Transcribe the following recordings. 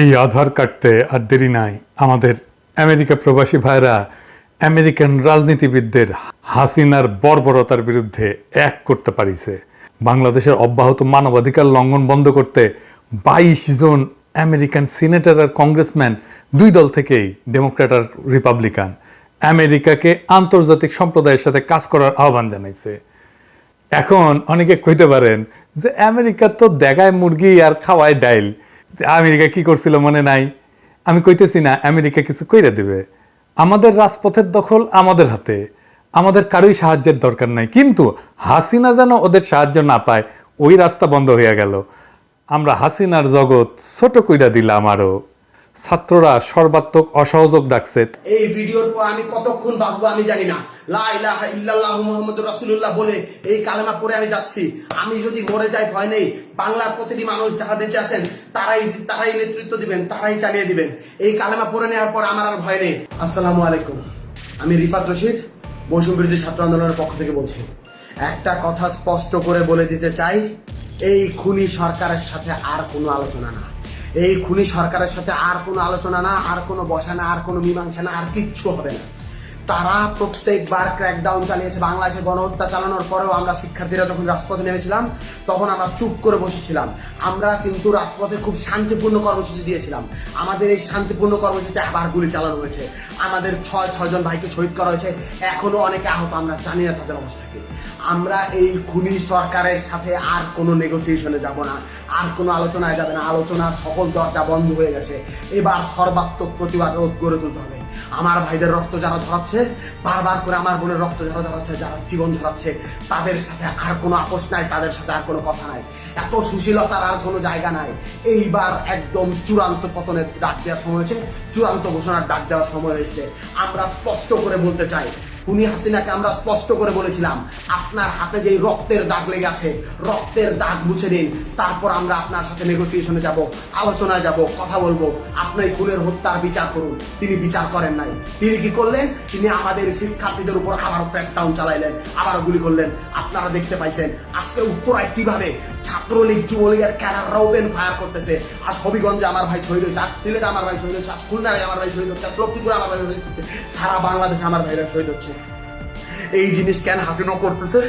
এই আধার কাটতে আর দেরি নাই। আমাদের আমেরিকা প্রবাসী ভাইরা আমেরিকান রাজনীতিবিদদের হাসিনার বর্বরতার বিরুদ্ধে এক করতে পারিছে। বাংলাদেশের অব্যাহত মানবাধিকার লঙ্ঘন বন্ধ করতে বাইশ জন আমেরিকান সিনেটর আর কংগ্রেসম্যান, দুই দল থেকেই ডেমোক্র্যাট আর রিপাবলিকান। আমেরিকাকে আন্তর্জাতিক সম্প্রদায়ের সাথে কাজ করার আহ্বান জানাইছে। এখন অনেকে কইতে পারেন যে আমেরিকা তো দেখায় মুরগি আর খাওয়ায় ডাইল। আমেরিকা কি করছিল মনে নাই। আমি কইতেছি না, আমেরিকা কিছু কইরা দেবে। আমাদের রাজপথের দখল আমাদের হাতে। আমাদের কারোই সাহায্যের দরকার নাই। কিন্তু হাসিনা যেন ওদের সাহায্য না পায়, ওই রাস্তা বন্ধ হইয়া গেল। আমরা হাসিনার জগৎ ছোট কইরা দিলাম আরও। ছাত্ররা সর্বাত্মক অসহযোগ ডাকছে। এই ভিডিওর পর আমি কতক্ষণ বাঁচবো আমি জানি না। বলে এই কালেমা পড়ে আমি যাচ্ছি। আমি যদি মরে যাই ভয় নেই। বাংলার প্রতিটি মানুষ যারা বেঁচে আছেন, তারাই তারাই নেতৃত্ব দিবেন, তারাই চালিয়ে দিবেন। এই কালেমা নেওয়ার পর আমার আর ভয় নেই। আসসালামু আলাইকুম। আমি রিফাত রশিদ, মৌসুম বিরোধী ছাত্র আন্দোলনের পক্ষ থেকে বলছি। একটা কথা স্পষ্ট করে বলে দিতে চাই, এই খুনি সরকারের সাথে আর কোনো আলোচনা না। এই খুনি সরকারের সাথে আর কোনো আলোচনা না, আর কোনো বসা না, আর কোনো মীমাংসা না, আর কিচ্ছু হবে না। তারা প্রত্যেকবার ক্র্যাকডাউন চালিয়েছে। বাংলাদেশে গণহত্যা চালানোর পরেও আমরা শিক্ষার্থীরা যখন রাজপথে নেমেছিলাম, তখন আমরা চুপ করে বসেছিলাম। আমরা কিন্তু রাজপথে খুব শান্তিপূর্ণ কর্মসূচি দিয়েছিলাম। আমাদের এই শান্তিপূর্ণ কর্মসূচিতে আবার গুলি চালানো হয়েছে। আমাদের ছয় ছয়জন ভাইকে শহীদ করা হয়েছে। এখনও অনেকে আহত, আমরা জানি না তাদের অবস্থা কি। আমরা এই খুনি সরকারের সাথে আর কোনো নেগোসিয়েশনে যাব না। আর কোনো আলোচনায় যাবে না। আলোচনা সকল দরজা বন্ধ হয়ে গেছে। এবার সর্বাত্মক প্রতিবাদ গড়ে তুলতে হবে। আমার ভাইদের রক্ত যারা ধরাচ্ছে, বারবার করে আমার বোনের রক্ত যারা ধরাচ্ছে, যারা জীবন ধরাচ্ছে, তাদের সাথে আর কোনো আপোষ নাই, তাদের সাথে আর কোনো কথা নাই। এত সুশীলতার আর কোনো জায়গা নাই। এইবার একদম চূড়ান্ত পতনের ডাক দেওয়ার সময় হয়েছে। চূড়ান্ত ঘোষণার ডাক দেওয়ার সময় হয়েছে। আমরা স্পষ্ট করে বলতে চাই খুনি হাসিনাকে আমরা স্পষ্ট করে বলেছিলাম, আপনার হাতে যেই রক্তের দাগ লেগে আছে, রক্তের দাগ মুছে নিন, তারপর আমরা আপনার সাথে নেগোসিয়েশনে যাব, আলোচনায় যাব, কথা বলব। আপনি এই খুনের হত্যার বিচার করুন। তিনি বিচার করেন নাই। তিনি কি করলেন? তিনি আমাদের শিক্ষার্থীদের উপর আবারও ক্র্যাকডাউন চালাইলেন, আবারও গুলি করলেন। আপনারা দেখতে পাইছেন, আজকে উত্তরায় কীভাবে ছাত্রলীগ যুবলীগের ফায়ার করতেছে। আজ হবিগঞ্জে আমার ভাই শহীদ হয়েছে, আজ আমার ভাই শহীদ হচ্ছে আজ খুলনায় আমার ভাই শহীদ হচ্ছে, আজ লক্ষ্মীপুরে আমার ভাই শহীদ হচ্ছে, সারা বাংলাদেশে আমার ভাইরা শহীদ হচ্ছে। এই জিনিস কেন হাসিনা করতেছে?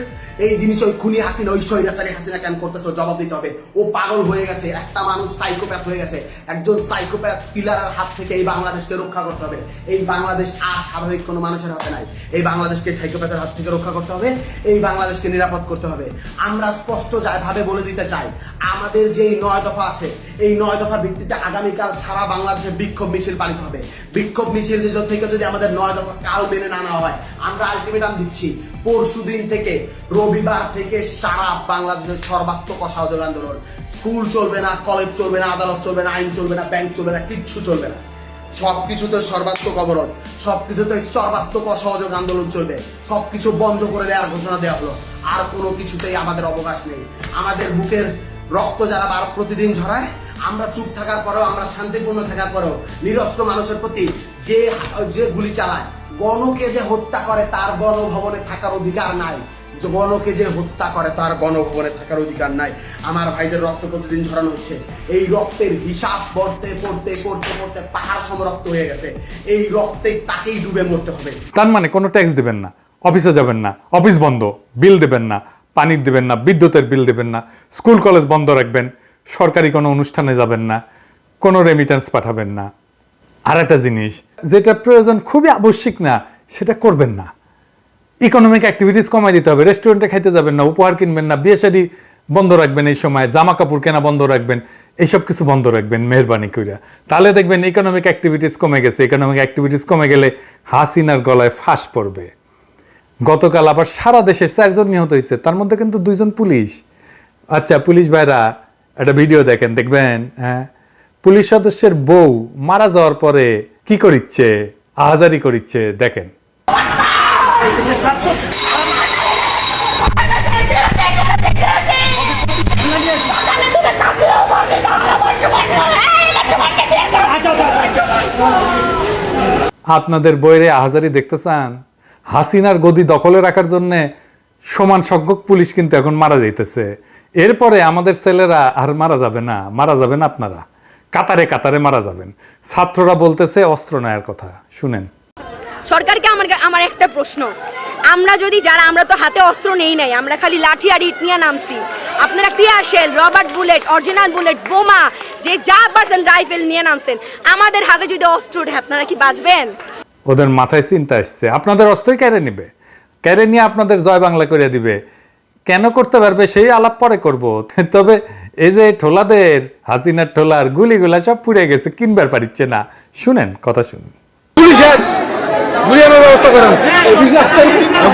এই জিনিস ওই খুনি হাসিনা, ওই স্বৈরাচারী হাসিনা কেন করতেছে জবাব দিতে হবে। ও পাগল হয়ে গেছে, একটা মানুষ সাইকোপ্যাথ হয়ে গেছে। একজন সাইকোপ্যাথ কিলারের হাত থেকে এই বাংলাদেশকে রক্ষা করতে হবে। এই বাংলাদেশ আর স্বাভাবিক কোনো মানুষের হাতে নাই। এই বাংলাদেশকে সাইকোপ্যাথের হাত থেকে রক্ষা করতে হবে, এই বাংলাদেশকে নিরাপদ করতে হবে। আমরা স্পষ্ট যায় ভাবে বলে দিতে চাই, আমাদের যে নয় দফা আছে, এই নয় দফা ভিত্তিতে আগামীকাল সারা বাংলাদেশে বিক্ষোভ মিছিল পালিত হবে। বিক্ষোভ মিছিল থেকে যদি আমাদের নয় দফা কাল মেনে না নেওয়া হয়, আমরা আলটিমেটাম দিচ্ছি পরশু দিন থেকে রবিবার থেকে সারা বাংলাদেশের সর্বাত্মক অসহযোগ আন্দোলন। স্কুল চলবে না কলেজ চলবে না, আদালত চলবে না, আইন চলবে না ব্যাংক চলবে না, কিচ্ছু চলবে না। সবকিছুতে সর্বাত্মক অবরোধ, সবকিছুতে সর্বাত্মক অসহযোগ আন্দোলন চলবে। সবকিছু বন্ধ করে দেওয়ার ঘোষণা দেওয়া হলো। আর কোনো কিছুতেই আমাদের অবকাশ নেই। আমাদের বুকের রক্ত যারা বার প্রতিদিন ঝরায়, আমরা চুপ থাকার পরেও, আমরা শান্তিপূর্ণ থাকার পরেও, নিরস্ত্র মানুষের প্রতি যে যে গুলি চালায় গণকে যে হত্যা করে, তার গণভবনে থাকার অধিকার নাই। গণকে যে হত্যা করে, তার গণভবনে থাকার অধিকার নাই। আমার ভাইদের রক্ত প্রতিদিন ঝরানো হচ্ছে? এই রক্তের হিসাব পড়তে পড়তে পড়তে পড়তে পাহাড় সম রক্ত হয়ে গেছে। এই রক্তে তাকেই ডুবে মরতে হবে। তার মানে কোনো ট্যাক্স দেবেন না। অফিসে যাবেন না। অফিস বন্ধ। বিল দেবেন না। পানির দেবেন না। বিদ্যুতের বিল দেবেন না। স্কুল, কলেজ বন্ধ রাখবেন। সরকারি কোনো অনুষ্ঠানে যাবেন না। কোনো রেমিটেন্স পাঠাবেন না। আর একটা জিনিস যেটা প্রয়োজন খুবই আবশ্যিক না, সেটা করবেন না। ইকোনমিক অ্যাক্টিভিটিস কমাই দিতে হবে রেস্টুরেন্টে খাইতে যাবেন না, উপহার কিনবেন না, বিয়ে শাদী বন্ধ রাখবেন এই সময়, জামা কাপড় কেনা বন্ধ রাখবেন, এইসব কিছু বন্ধ রাখবেন, মেহরবানি কইরা। তাহলে দেখবেন ইকোনমিক অ্যাক্টিভিটিস কমে গেছে ইকোনমিক অ্যাক্টিভিটিস কমে গেলে হাসিনার গলায় ফাঁস পড়বে। গতকাল আবার সারা দেশের চারজন নিহত হয়েছে, তার মধ্যে কিন্তু দুইজন পুলিশ। আচ্ছা পুলিশ ভাইরা, একটা ভিডিও দেখেন, দেখবেন হ্যাঁ? পুলিশ সদস্যের বউ মারা যাওয়ার পরে কি করিচ্ছে? আহাজারি করিচ্ছে, দেখেন। আপনাদের বইরে আহাজারি দেখতে চান হাসিনার গদি দখলে রাখার জন্য সমান সংখ্যক পুলিশ কিন্তু এখন মারা যাইতেছে। এরপরে আমাদের ছেলেরা আর মারা যাবে না, মারা যাবেন আপনারা। কাতারে কাতারে মারা যাবেন। ছাত্ররা বলতেছে অস্ত্র নেয়ার কথা। শুনেন। সরকারকে আমার আমার একটা প্রশ্ন। আমরা যদি যারা আমরা তো হাতে অস্ত্র নেই নাই আমরা খালি লাঠি আর ইট নিয়ে নামছি। আপনারা tear shell rubber bullet original bullet বোমা যে যা পারছেন রাইফেল নিয়ে নামছেন। আমাদের হাতে যদি অস্ত্র ওঠে আপনারা কি বাঁচবেন? ওদের মাথায় চিন্তা আসছে। আপনাদের অস্ত্রই কেড়ে নিবে। কেড়ে নিয়ে আপনাদের জয় বাংলা করে দিবে। কেন করতে পারবে সেই আলাপ পরে করব। তবে এই যে ঠোলাদের হাসিনার ঠোলার গুলিগুলা সব পুড়ে গেছে কিনবার পারিচ্ছে না। শুনেন কথা শুনুন। গুলি শেষ! গুলিয়ানোর ব্যবস্থা করেন।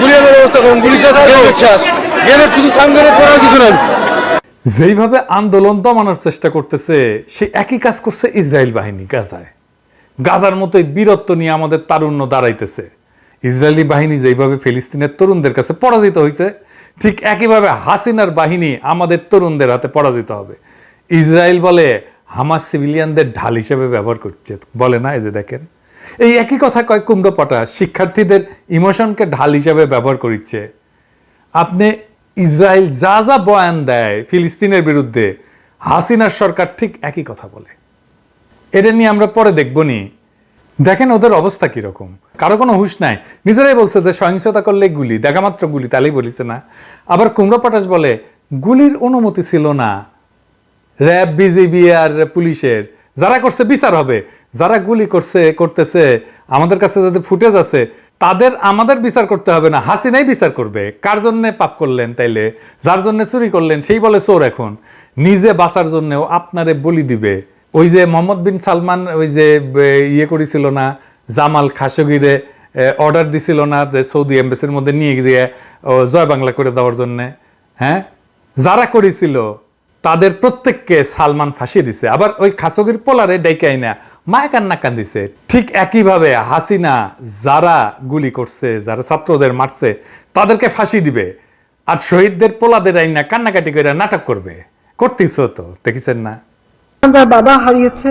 গুলিয়ানোর ব্যবস্থা করেন গুলি শেষ শেষ। গ্রেনেড শুধু সাম করার কিছু নাই। যেইভাবে আন্দোলন দমানোর চেষ্টা করতেছে সে একই কাজ করছে ইসরায়েল বাহিনী গাজায়। গাজার মতোই বীরত্ব নিয়ে আমাদের তারুণ্য দাঁড়াইতেছে। ইসরায়েলি বাহিনী যেইভাবে ফিলিস্তিনের তরুণদের কাছে পরাজিত হয়েছে ঠিক একইভাবে হাসিনার বাহিনী আমাদের তরুণদের হাতে পরাজিত হবে। ইসরায়েল বলে হামাস সিভিলিয়ানদের ঢাল হিসেবে ব্যবহার করছে। বলে না এই যে দেখেন? এই একই কথা কয় কুমড়ো পটা। শিক্ষার্থীদের ইমোশনকে ঢাল হিসেবে ব্যবহার করিচ্ছে। আপনি ইসরায়েল যা যা বয়ান দেয় ফিলিস্তিনের বিরুদ্ধে, হাসিনার সরকার ঠিক একই কথা বলে। এটা নিয়ে আমরা পরে দেখব নি। দেখেন ওদের অবস্থা কীরকম। কারও কোনো হুঁশ নাই। নিজেরাই বলছে যে সহিংসতা করলে গুলি দেখা মাত্র গুলি তাহলেই বলিছে না। আবার কুমড়ো পটাশ বলে, গুলির অনুমতি ছিল না। র্যাব, বিজিবি আর পুলিশের। যারা করছে বিচার হবে। যারা গুলি করছে, করতেছে, আমাদের কাছে যাদের ফুটেজ আছে, তাদের আমাদের বিচার করতে হবে না। হাসিনাই বিচার করবে। কার জন্যে পাপ করলেন তাইলে? যার জন্যে চুরি করলেন, সেই বলে চোর এখন। নিজে বাঁচার জন্যেও আপনারে বলি দিবে। ওই যে মোহাম্মদ বিন সালমান ওই যে ইয়ে করেছিল না, জামাল খাশগিরে অর্ডার দিছিল না যে সৌদি এম্বাসির মধ্যে নিয়ে গিয়ে জয় বাংলা করে দেওয়ার জন্যে। হ্যাঁ? যারা করেছিল, তাদের প্রত্যেককে সালমান ফাঁসিয়ে দিছে। আবার ওই খাসগির পোলারে ডাইকাই না মায় কান্না কান্দিছে। ঠিক একইভাবে হাসিনা যারা গুলি করছে, যারা ছাত্রদের মারছে, তাদেরকে ফাঁসি দিবে। আর শহীদদের পোলাদের আইনা কান্নাকাটি করে নাটক করবে। করতেছ তো, দেখিছেন না? যার বাবা হারিয়েছে,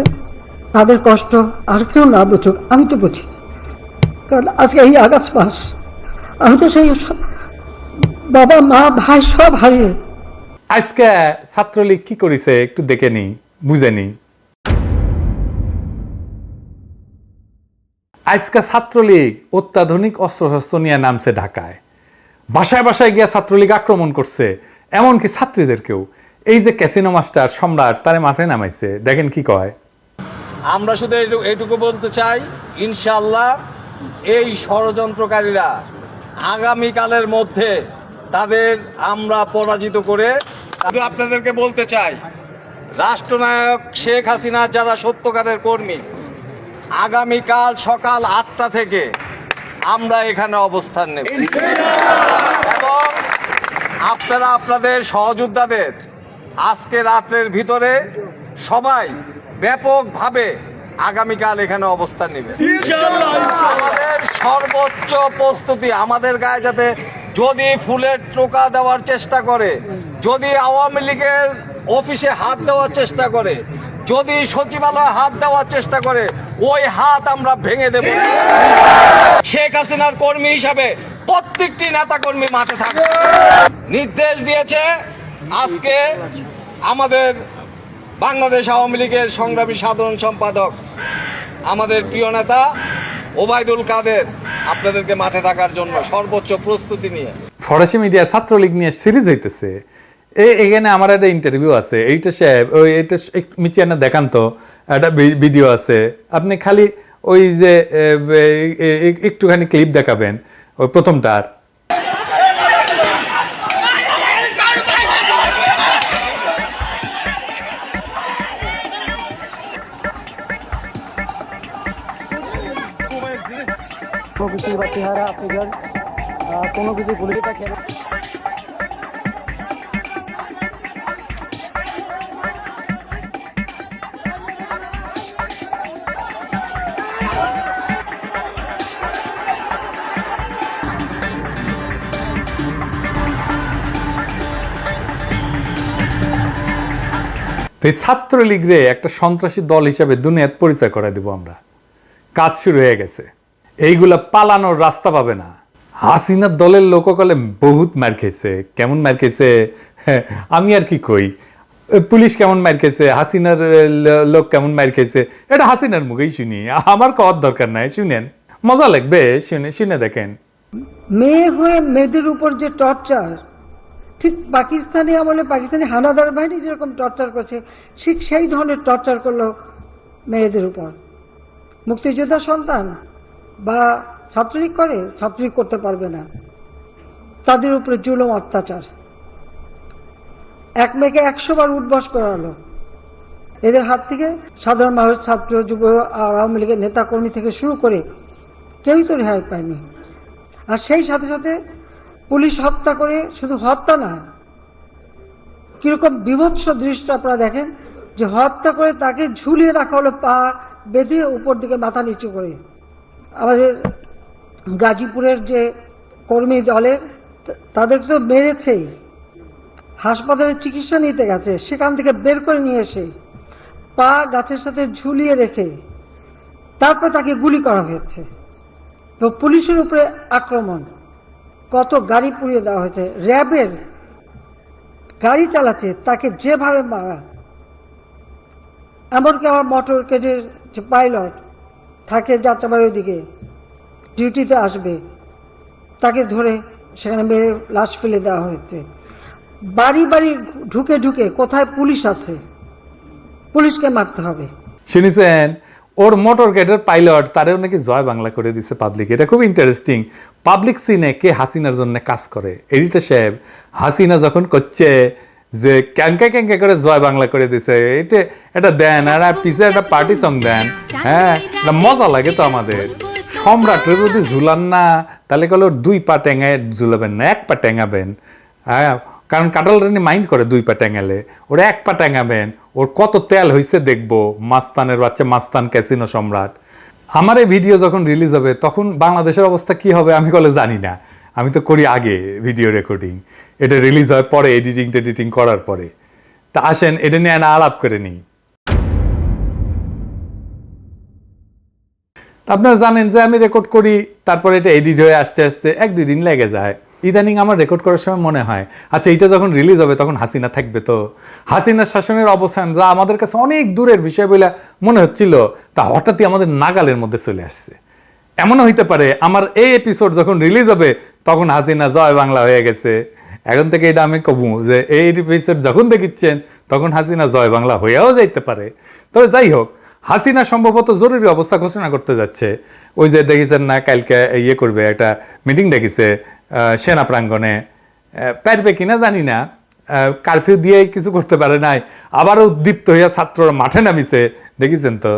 তাদের কষ্ট আর কেউ না বুঝুক, আমি তো বুঝি। কারণ আজকে এই আগস্ট মাস, আমি তো সেই বাবা, মা, ভাই সব হারিয়ে। আজকে ছাত্রলীগ কি করেছে একটু দেখে নি, বুঝে নি। আজকে ছাত্রলীগ অত্যাধুনিক অস্ত্রশস্ত্র নিয়ে নামছে ঢাকায়। বাসায় বাসায় গিয়ে ছাত্রলীগ আক্রমণ করছে, এমনকি ছাত্রীদেরকেও। এই যে ক্যাসিনো মাস্টার সম্রাট তারে মাঠে নামাইছে দেখেন কি কয়। আমরা শুধু এইটু- এইটুকু বলতে চাই ইনশাল্লাহ এই ষড়যন্ত্রকারীরা আগামীকালের মধ্যে তাদের আমরা পরাজিত করে আপনাদেরকে বলতে চাই রাষ্ট্রনায়ক শেখ হাসিনার যারা সত্যকারের কর্মী আগামীকাল সকাল আটটা থেকে আমরা এখানে অবস্থান নেব। এবং আপনারা আপনাদের সহযোদ্ধাদের আজকে রাত্রের ভিতরে সবাই ব্যাপকভাবে আগামীকাল এখানে অবস্থান নেবে। আমাদের সর্বোচ্চ প্রস্তুতি আমাদের গায়ে যাতে যদি ফুলের টোকা দেওয়ার চেষ্টা করে যদি আওয়ামী লীগের অফিসে হাত দেওয়ার চেষ্টা করে যদি সচিবালয়ে হাত দেওয়ার চেষ্টা করে ওই হাত আমরা ভেঙে দেব। শেখ হাসিনার কর্মী হিসাবে প্রত্যেকটি নেতা কর্মী মাঠে থাকবে। নির্দেশ দিয়েছে আজকে আমাদের বাংলাদেশ আওয়ামী লীগের সংগ্রামী সাধারণ সম্পাদক, আমাদের প্রিয় নেতা ওবায়দুল কাদের আপনাদেরকে মাঠে থাকার জন্য সর্বোচ্চ প্রস্তুতি নিয়ে। ফরাসি মিডিয়া ছাত্রলীগ নিয়ে সিরিজ হইতেছে। এখানে আমার একটা ইন্টারভিউ আছে। এইটা সাহেব, ওই এইটা মিচিয়ানে দেখান তো। একটা ভিডিও আছে। আপনি খালি ওই যে একটুখানি ক্লিপ দেখাবেন। ওই প্রথমটার কিছুই বা চেহারা ফিগার কোনো কিছু ভুলে যেটা খেলে তো এই ছাত্রলীগ রে একটা সন্ত্রাসী দল হিসাবে দুনিয়াত পরিচয় করে দিব আমরা। কাজ শুরু হয়ে গেছে। এইগুলা পালানোর রাস্তা পাবে না। হাসিনার দলের লোককলে বহুত মার খেয়েছে। কেমন মার খেয়েছে? হ্যাঁ, আমি আর কি কই? পুলিশ কেমন মার খেয়েছে? হাসিনার লোক কেমন মার খেয়েছে? এটা হাসিনার মুখেই শুনি। আমার কওয়ার দরকার নাই শুনেন। মজা লাগবে শুনে শুনে দেখেন। মেয়ে হয়ে মেয়েদের উপর যে টর্চার ঠিক পাকিস্তানি আমলে পাকিস্তানি হানাদার বাহিনী যেরকম টর্চার করছে ঠিক সেই ধরনের টর্চার করল মেয়েদের উপর। মুক্তিযোদ্ধা সন্তান। বা ছাত্রলীগ করে ছাত্রলীগ করতে পারবে না। তাদের উপরে জুলম, অত্যাচার। এক মেয়েকে একশো বার উঠবস করালো এদের হাত থেকে সাধারণ মানুষ, ছাত্র যুব আর আওয়ামী লীগের নেতা কর্মী থেকে শুরু করে কেউই তো রেহাই পায়নি। আর সেই সাথে সাথে পুলিশ হত্যা করে শুধু হত্যা না, কীরকম বিভৎস দৃশ্য আপনারা দেখেন যে হত্যা করে তাকে ঝুলিয়ে রাখা হলো পা বেঁধে উপর দিকে মাথা নিচু করে। আমাদের গাজীপুরের যে কর্মী দলের, তাদের তো মেরেছেই। হাসপাতালে চিকিৎসা নিতে গেছে, সেখান থেকে বের করে নিয়ে এসে পা গাছের সাথে ঝুলিয়ে রেখে তারপর তাকে গুলি করা হয়েছে। তো পুলিশের উপরে আক্রমণ। কত গাড়ি পুড়িয়ে দেওয়া হয়েছে। র্যাবের গাড়ি চালাচ্ছে, তাকে যেভাবে মারা। এমনকি আমার মোটর কেডের যে পাইলট থাকে যাত্রাবাড়ির ওইদিকে ডিউটিতে আসবে। তাকে ধরে সেখানে মেরে লাশ ফেলে দেওয়া হয়েছে। বাড়ি বাড়ি ঢুকে ঢুকে কোথায় পুলিশ আছে? পুলিশকে মারতে হবে। শুনেছেন, ওর মোটর গেটের পাইলট তারেও নাকি জয় বাংলা করে দিছে পাবলিক এটা খুব ইন্টারেস্টিং পাবলিক সিনে কে হাসিনার জন্য কাজ করে? এডিটর সাহেব, হাসিনা যখন করছে যে ক্যাঙ্কা ক্যাঙ্কা করে জয় বাংলা করে দিছে এটা এটা দেন আর পিছে একটা পার্টি সং দেন। হ্যাঁ এটা মজা লাগে তো আমাদের। সম্রাটরে যদি ঝুলান না, তাহলে কলে দুই পা টেঙায় ঝুলাবেন না, এক পা টেঙাবেন। হ্যাঁ কারণ কাটাল রানি মাইন্ড করে দুই পা ট্যাঙালে ওর এক পা ট্যাঙাবেন ওর কত তেল হয়েছে দেখব, মাস্তানের বাচ্চা মাস্তান ক্যাসিনো সম্রাট। আমার এই ভিডিও যখন রিলিজ হবে, তখন বাংলাদেশের অবস্থা কি হবে আমি কলে জানি না। আমি তো করি আগে ভিডিও রেকর্ডিং এটা রিলিজ হয় পরে এডিটিং টেডিটিং করার পরে। তা আসেন, এটা নিয়ে আলাপ করে নিই। আপনারা জানেন যে আমি রেকর্ড করি, তারপরে এটা এডিট হয়ে আসতে আসতে এক দুই দিন লেগে যায়। ইদানিং আমার রেকর্ড করার সময় মনে হয় আচ্ছা এটা যখন রিলিজ হবে তখন হাসিনা থাকবে তো? হাসিনার শাসনের অবস্থান যা আমাদের কাছে অনেক দূরের বিষয় বলে মনে হচ্ছিল, তা হঠাৎই আমাদের নাগালের মধ্যে চলে আসছে। এমনও হইতে পারে, আমার এই এপিসোড যখন রিলিজ হবে, তখন হাসিনা জয় বাংলা হয়ে গেছে। এখন থেকে এটা আমি কবু যে এই এপিসোড যখন দেখিচ্ছেন, তখন হাসিনা জয় বাংলা হয়েও যাইতে পারে। তবে যাই হোক, হাসিনা সম্ভবত জরুরি অবস্থা ঘোষণা করতে যাচ্ছে। ওই যে দেখেছেন না, কালকে ইয়ে করবে, একটা মিটিং ডেকেছে সেনা প্রাঙ্গণে। পারবে কিনা জানি না। কারফিউ দিয়ে কিছু করতে পারে নাই। আবারও উদ্দীপ্ত হইয়া ছাত্ররা মাঠে নামিছে। দেখেছেন তো?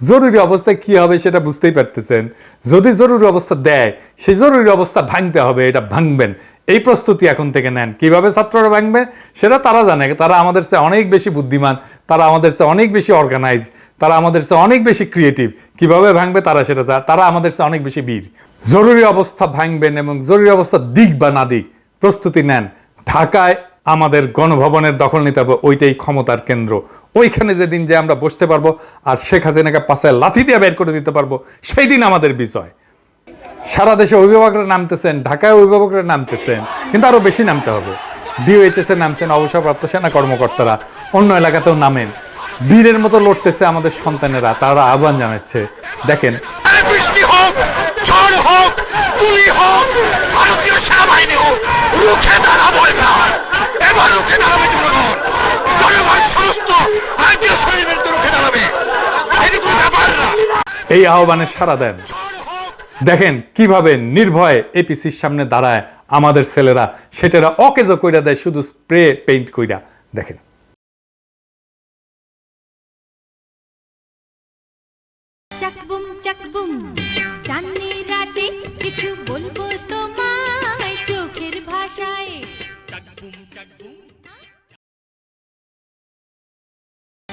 জরুরি অবস্থায় কি হবে সেটা বুঝতেই পারতেছেন। যদি জরুরি অবস্থা দেয়, সেই জরুরি অবস্থা ভাঙতে হবে, এটা ভাঙবেন। এই প্রস্তুতি এখন থেকে নেন। কীভাবে ছাত্ররা ভাঙবে, সেটা তারা জানে। তারা আমাদের চেয়ে অনেক বেশি বুদ্ধিমান, তারা আমাদের চেয়ে অনেক বেশি অর্গানাইজ তারা আমাদের চেয়ে অনেক বেশি ক্রিয়েটিভ কীভাবে ভাঙবে তারা সেটা তারা আমাদের চেয়ে অনেক বেশি বীর। জরুরি অবস্থা ভাঙবেন এবং জরুরি অবস্থা দিক বা না দিক, প্রস্তুতি নেন। ঢাকায় আমাদের গণভবনের দখল নিতে হবে, ওইটাই ক্ষমতার কেন্দ্র। ওইখানে যেদিন যে আমরা বসতে পারব, আর শেখ হাসিনাকে পাশে লাথি দিয়ে বের করে দিতে পারব, সেই দিন আমাদের বিজয়। সারা দেশে অভিভাবকরা নামতেছেন ঢাকায় অভিভাবকরা নামতেছেন কিন্তু আরও বেশি নামতে হবে। ডিওএইচএস নামছেন অবসরপ্রাপ্ত সেনা কর্মকর্তারা অন্য এলাকাতেও নামেন। বীরের মতো লড়তেছে আমাদের সন্তানেরা তারা আহ্বান জানাচ্ছে। দেখেন। বৃষ্টি হোক ঝড় হোক গুলি হোক ভারতীয় সেনাবাহিনী হোক রুখে দাঁড়াবো এবার এবার রুখে দাঁড়াবে জনগণ। জনগণ সমস্ত ভারতীয় সৈন্যদের রুখে দাঁড়াবে। এটি কোনো ব্যাপার না। এই আহ্বানে সাড়া দেন। দেখেন কীভাবে নির্ভয়ে এপিসির সামনে দাঁড়ায় আমাদের ছেলেরা। সেটারা অকেজ কইরা দেয় শুধু স্প্রে পেইন্ট কইরা। দেখেন।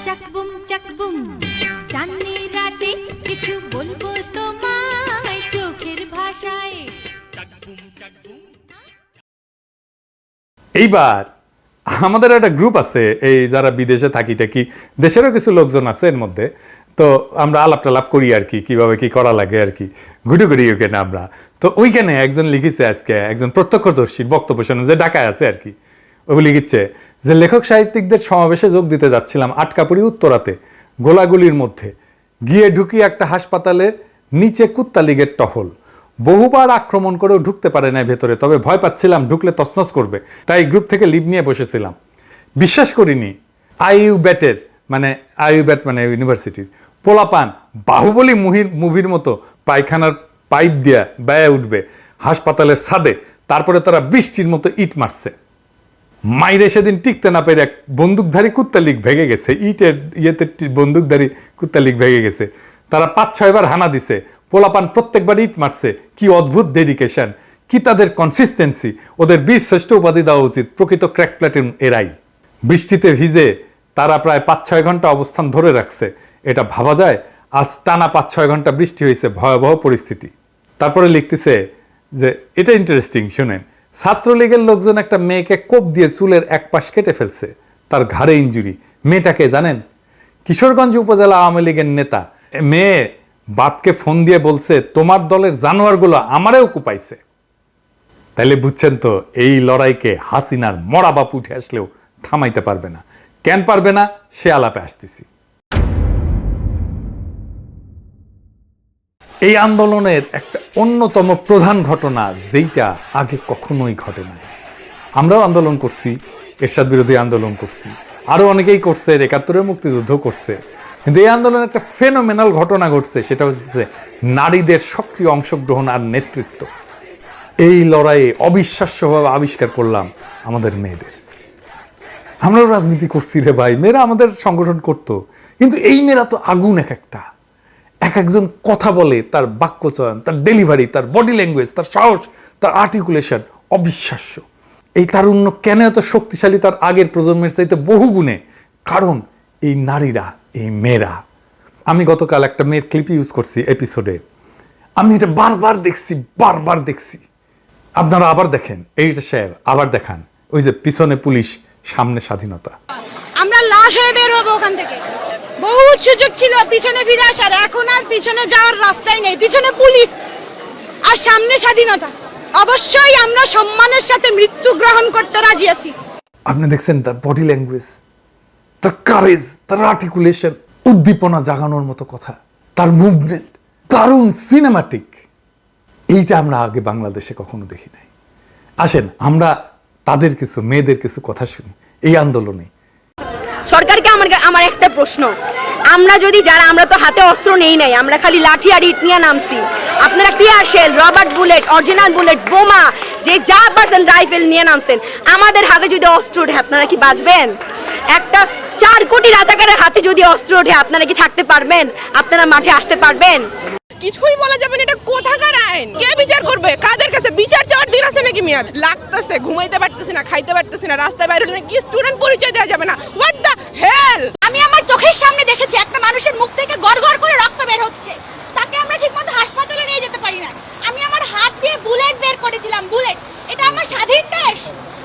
চকবুম চকবুম চাঁদনি রাতে কিছু বলব তোমায় এইবার আমাদের একটা গ্রুপ আছে, এই যারা বিদেশে থাকি টাকি দেশেরও কিছু লোকজন আছে এর মধ্যে, তো আমরা আলাপ টালাপ করি আর কি, কীভাবে কি করা লাগে আর কি ঘুটে ঘুরি ওখানে আমরা। তো ওইখানে একজন লিখেছে আজকে, একজন প্রত্যক্ষদর্শীর বক্তব্য শোনেন, যে ঢাকায় আছে আর কি ও লিখছে যে, লেখক সাহিত্যিকদের সমাবেশে যোগ দিতে যাচ্ছিলাম আটকাপুরি উত্তরাতে, গোলাগুলির মধ্যে, গিয়ে ঢুকি একটা হাসপাতালের নিচে কুত্তা লীগের টহল। বহুবার আক্রমণ করেও ঢুকতে পারে না ভেতরে, তবে ভয় পাচ্ছিলাম ঢুকলে তছনছ করবে। তাই গ্রুপ থেকে লিভ নিয়ে বসেছিলাম। বিশ্বাস করিনি আইইউ ব্যাটের মানে আইইউ ব্যাট মানে ইউনিভার্সিটির, পোলাপান বাহুবলী মুহির, মুভির মতো পায়খানার পাইপ দিয়া ব্যয় উঠবে হাসপাতালের ছাদে, তারপরে তারা বৃষ্টির মতো ইট মারছে। মাইরে সেদিন টিকতে না পেরে এক বন্দুকধারী কুত্তা লিগ ভেঙে গেছে। ইটের ইয়েতে বন্দুকধারী কুত্তা লিগ ভেঙে গেছে। তারা পাঁচ ছয়বার হানা দিছে। পোলাপান প্রত্যেকবার ইট মারছে। কি অদ্ভুত ডেডিকেশন কি তাদের কনসিস্টেন্সি ওদের বীর শ্রেষ্ঠ উপাধি দেওয়া উচিত। প্রকৃত ক্র্যাক প্ল্যাটুন এরাই। বৃষ্টিতে ভিজে তারা প্রায় পাঁচ, ছয় ঘণ্টা অবস্থান ধরে রাখছে। এটা ভাবা যায়? আজ টানা পাঁচ, ছয় ঘণ্টা বৃষ্টি হয়েছে। ভয়াবহ পরিস্থিতি। তারপরে লিখতেছে যে, এটা ইন্টারেস্টিং শুনেন। ছাত্রলীগের লোকজন একটা মেয়েকে কোপ দিয়ে চুলের এক পাশ কেটে ফেলছে। তার ঘাড়ে ইঞ্জুরি মেয়েটাকে জানেন? কিশোরগঞ্জ উপজেলা আওয়ামী লীগের নেতা মেয়ে বাপকে ফোন দিয়ে বলছে, তোমার দলের জানোয়ারগুলো আমারেও কুপাইছে। তাইলে বুঝছেন তো, এই লড়াইকে হাসিনার মরা বাপ উঠে আসলেও থামাইতে পারবে না। কেন পারবে না? সে আলাপে আসতেছি। এই আন্দোলনের একটা অন্যতম প্রধান ঘটনা যেইটা আগে কখনোই ঘটে নাই। আমরাও আন্দোলন করছি, এরশাদ বিরোধী আন্দোলন করছি, আরও অনেকেই করছে একাত্তরে মুক্তিযুদ্ধ করছে। কিন্তু এই আন্দোলনে একটা ফেনোমেনাল ঘটনা ঘটছে, সেটা হচ্ছে নারীদের সক্রিয় অংশগ্রহণ আর নেতৃত্ব। এই লড়াইয়ে অবিশ্বাস্যভাবে আবিষ্কার করলাম আমাদের মেয়েদের। আমরাও রাজনীতি করছি রে ভাই, মেয়েরা আমাদের সংগঠন করতো। কিন্তু এই মেয়েরা তো আগুন এক একটা। এক একজন কথা বলে, তার বাক্যচয়ন তার ডেলিভারি তার বডি ল্যাঙ্গুয়েজ তার সাহস, তার আর্টিকুলেশন অবিশ্বাস্য। এই তারুণ্য কেন এত শক্তিশালী তার আগের প্রজন্মের চাইতে বহু গুণে কারণ এই নারীরা মেয়েরা। আমি গতকাল একটা মেয়ের ক্লিপ ইউজ করছি এপিসোডে আমি এটা বারবার দেখছি বারবার দেখছি। আপনারা আবার দেখেন এইটা সাহেব আবার দেখান। ওই যে পিছনে পুলিশ সামনে স্বাধীনতা। আমরা লাশ হয়ে বের হব ওখান থেকে। বহুত সুযোগ ছিল পিছনে ফিরে আসার এখন আর পিছনে যাওয়ার রাস্তাই নেই। পিছনে পুলিশ আর সামনে স্বাধীনতা। অবশ্যই আমরা সম্মানের সাথে মৃত্যু গ্রহণ করতে রাজি আছি। আপনি দেখছেন তার বডি ল্যাঙ্গুয়েজ তার কারেজ তার আর্টিকুলেশন উদ্দীপনা জাগানোর মতো কথা, তার মুভমেন্ট দারুণ সিনেমাটিক এইটা আমরা আগে বাংলাদেশে কখনো দেখি নাই। আসেন, আমরা তাদের কিছু, মেয়েদের কিছু কথা শুনি, এই আন্দোলনে। সরকারকে আমার আমার একটা প্রশ্ন। আমরা যদি যারা, আমরা তো হাতে অস্ত্র নেই নাই, আমরা খালি লাঠি আর ইট নিয়ে নামছি। আপনারা tear shell, rubber bullet, original bullet, বোমা, যে যা পারছেন রাইফেল নিয়ে নামছেন। আমাদের হাতে যদি অস্ত্র ওঠে, আপনারা কি বাঁচবেন? একটা চার কোটি রাজাকারের হাতে যদি অস্ত্র ওঠে আপনারা কি থাকতে পারবেন? আপনারা মাঠে আসতে পারবেন? কিছুই বলা যাবে না এটা কোথাকার আইন? কে বিচার করবে? কাদের কাছে? বিচার চাওয়ার দিন আছে নাকি মিয়াদ? লাগতেছে ঘুমাইতে পারতেছি না খাইতে পারতেছি না রাস্তায় বাইরে হলে কি স্টুডেন্ট পরিচয় দেওয়া যাবে না। হোয়াট দ্য হেল আমি আমার চোখের সামনে দেখেছি একটা মানুষের মুখ থেকে গড়গড় করে রক্ত বের হচ্ছে। তাকে আমরা ঠিকমতো হাসপাতালে নিয়ে যেতে পারি না। আমি আমার হাত দিয়ে বুলেট বের করেছিলাম বুলেট এটা আমার স্বাধীন দেশ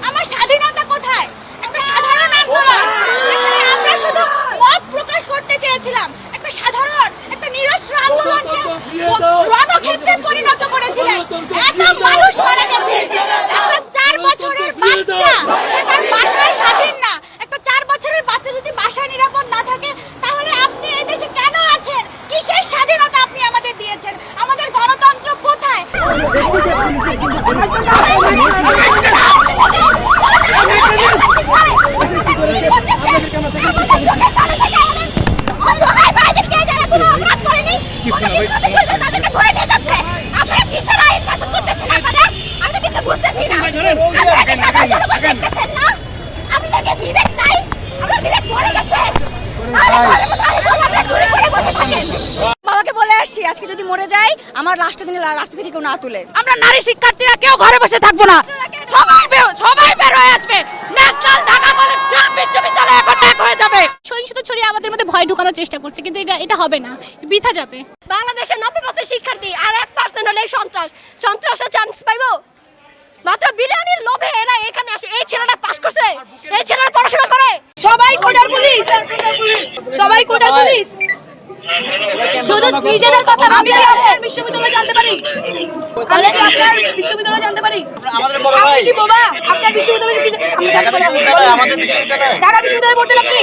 আমার স্বাধীনতা কোথায় একটা সাধারণ আন্দোলন যেখানে আমরা শুধু মত প্রকাশ করতে চেয়েছিলাম একটা সাধারণ একটা নিরস্ত্র আন্দোলনকে রণক্ষেত্রে পরিণত করেছিলেন এত মানুষ মারা গেছে একটা চার বছরের বাচ্চা সে তার বাসায় স্বাধীন না একটা চার বছরের বাচ্চা যদি বাসায় নিরাপদ না থাকে তাহলে আপনি এই দেশে কেন আছেন কিসের স্বাধীনতা আপনি আমাদের দিয়েছেন আমাদের গণতন্ত্র কোথায় অসহায় ভাইদেরকে যারা কোনো অপরাধ করেনি কোনো কিছু হতে চলছে তাদেরকে ধরে নিয়ে যাচ্ছে আপনারা কিসের আইন শাসন করতেছেন আপনারা আমি তো কিছু বুঝতেছি না আপনারা কি সাধারণ জনগণ দেখতেছেন না আপনাদেরকে বিবেক নাই আপনার বিবেক মরে গেছে তাহলে ঘরের মধ্যে আইন করলে আপনারা চুরি করে বসে থাকেন বাবাকে বলে আসছি আজকে যদি মরে যাই আমার রাষ্ট্র যেন রাস্তা থেকে কেউ না তুলে। আমরা নারী শিক্ষার্থীরা কেউ ঘরে বসে থাকব না। সবাই সবাই বের হয়ে আসবে। ন্যাশনাল ঢাকা কলেজ বিশ্ববিদ্যালয় এখন এক হয়ে যাবে। সহিংসতা ছড়িয়ে আমাদের মধ্যে ঢুকানোর চেষ্টা করছে কিন্তু এটা এটা হবে না। বৃথা যাবে। বাংলাদেশের নব্বই পার্সেন্ট শিক্ষার্থী আর এক পার্সেন্ট হলে সন্ত্রাস। সন্ত্রাসের চান্স পাইবো? মাত্র বিরিয়ানির লোভে এরা এখানে আসে। এই ছেলেটা পাস করছে। এই ছেলেটা পড়াশোনা করে। সবাই কোটার পুলিশ। সবাই কোটার পুলিশ। শুধু নিজেদের কথা আমি কি আপনার বিশ্ববিদ্যালয় জানতে পারি। আমি কি আপনার বিশ্ববিদ্যালয় জানতে পারি? আপনি কি বোবা? আপনার বিশ্ববিদ্যালয় কি আমরা জানতে পারি? আমাদের বিশ্ববিদ্যালয়। ঢাকা বিশ্ববিদ্যালয়ে পড়তেন আপনি?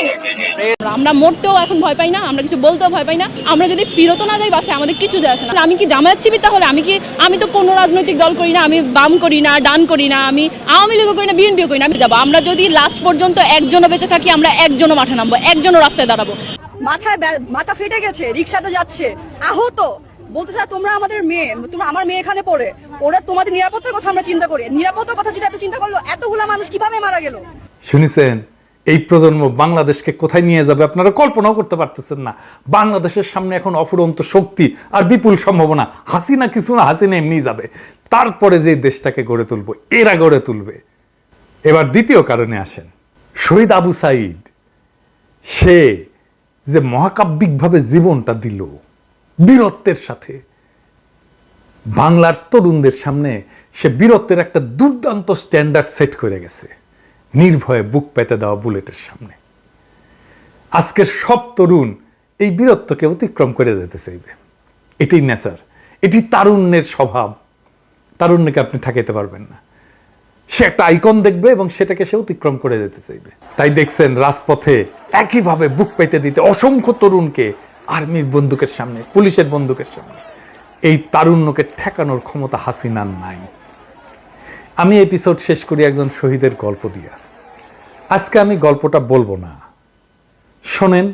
আমরা মরতেও এখন ভয় পাই না আমরা কিছু বলতেও ভয় পাই না। আমরা যদি ফিরতো না যাই বাসায় আমাদের কিছু দেয় আসে না। আমি কি জামায়াত শিবির তাহলে? আমি কি আমি তো কোনো রাজনৈতিক দল করি না আমি বাম করি না ডান করি না আমি আওয়ামী লীগও করি না বিএনপিও করি না। আমি যাব। আমরা যদি লাস্ট পর্যন্ত একজনও বেঁচে থাকি আমরা একজনও মাঠে নামবো একজনও রাস্তায় দাঁড়াবো। মাথায় মাথা ফেটে গেছে, রিক্সাতে যাচ্ছে। আহত! বলতে চাই তোমরা আমাদের মেয়ে, তোমরা আমার মেয়ে এখানে পড়ে। ওরা তোমাদের নিরাপত্তার কথা আমরা চিন্তা করি। নিরাপত্তার কথা যদি এত চিন্তা করল, এতগুলা মানুষ কীভাবে মারা গেল? শুনেছেন, এই প্রজন্ম বাংলাদেশকে কোথায় নিয়ে যাবে আপনারা কল্পনাও করতে পারতেছেন না। বাংলাদেশের সামনে এখন অফুরন্ত শক্তি আর বিপুল সম্ভাবনা। হাসিনা কিছু না, হাসিনা এমনি যাবে। তারপরে যে দেশটাকে গড়ে তুলবো, এরা গড়ে তুলবে। এবার দ্বিতীয় কারণে আসেন। শহীদ আবু সাইদ, সে যে মহাকাব্যিকভাবে জীবনটা দিল বীরত্বের সাথে। বাংলার তরুণদের সামনে সে বীরত্বের একটা দুর্দান্ত স্ট্যান্ডার্ড সেট করে গেছে, নির্ভয়ে বুক পেতে দেওয়া বুলেটের সামনে। আজকের সব তরুণ এই বীরত্বকে অতিক্রম করে যেতে চাইবে। এটাই নেচার এটি তারুণ্যের স্বভাব। তারুণ্যকে আপনি ঠেকাইতে পারবেন না। সে একটা আইকন দেখবে এবং সেটাকে সে অতিক্রম করে যেতে চাইবে। তাই দেখছেন, রাজপথে একইভাবে বুক পেতে দিতে অসংখ্য তরুণকে, আর্মির বন্দুকের সামনে, পুলিশের বন্দুকের সামনে। এই তারুণ্যকে ঠেকানোর ক্ষমতা হাসিনার নাই। আমি এপিসোড শেষ করি একজন শহীদের গল্প দিয়া। আজকে আমি গল্পটা বলব না। শোনেন,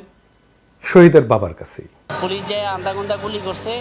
শহীদের বাবার কাছেই। পুলিশ যে আন্দাগুন্দা গুলি করছে,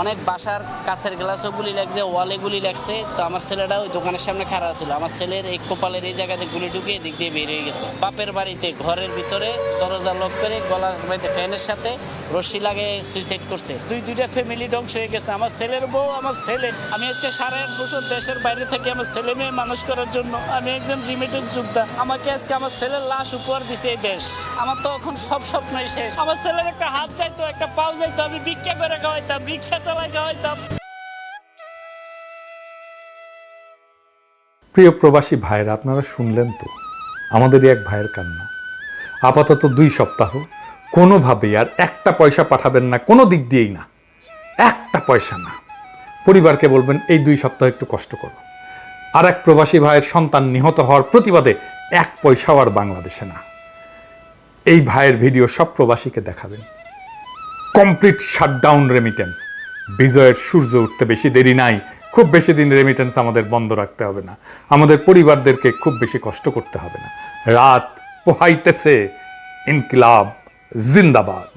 অনেক বাসার কাছের গ্লাসও গুলি লাগছে, ওয়ালে গুলি লাগছে। তো আমার ছেলেটা ওই দোকানের সামনে খাড়া ছিল। আমার ছেলের এই কপালের এই জায়গাতে গুলি ঢুকে এদিক দিয়ে বের হয়ে গেছে। বাপের বাড়িতে, ঘরের ভিতরে দরজা লক করে গলার বাড়িতে ফ্যানের সাথে রশি লাগে সুইসাইড করছে। দুই দুইটা ফ্যামিলি ধ্বংস হয়ে গেছে। আমার ছেলের বউ, আমার ছেলে। আমি আজকে সাড়ে আট বছর দেশের বাইরে থেকে আমার ছেলে মেয়ে মানুষ করার জন্য আমি একজন রিমিটেড যোদ্ধা। আমাকে আজকে আমার ছেলের লাশ উপহার দিছে এই দেশ। আমার তো এখন সব স্বপ্নই শেষ। আমার ছেলের একটা হাত চাইতো, একটা পাও চাইতো আমি ভিক্ষা করে খাওয়াইতাম, রিক্সা চালাই খাওয়াইতাম। প্রিয় প্রবাসী ভাইরা আপনারা শুনলেন তো, আমাদেরই এক ভাইয়ের কান্না। আপাতত দুই সপ্তাহ, কোনোভাবেই আর একটা পয়সা পাঠাবেন না, কোনো দিক দিয়েই না, একটা পয়সা না। পরিবারকে বলবেন, এই দুই সপ্তাহ একটু কষ্ট করো। আর এক প্রবাসী ভাইয়ের সন্তান নিহত হওয়ার প্রতিবাদে এক পয়সাও আর বাংলাদেশে না। এই ভাইয়ের ভিডিও সব প্রবাসীকে দেখাবেন। কমপ্লিট শাটডাউন রেমিটেন্স বিজয়ের সূর্য উঠতে বেশি দেরি নাই। খুব বেশি দিন রেমিটেন্স আমাদের বন্ধ রাখতে হবে না। আমাদের পরিবারদেরকে খুব বেশি কষ্ট করতে হবে না। রাত পোহাইতেছে। ইনকিলাব, জিন্দাবাদ।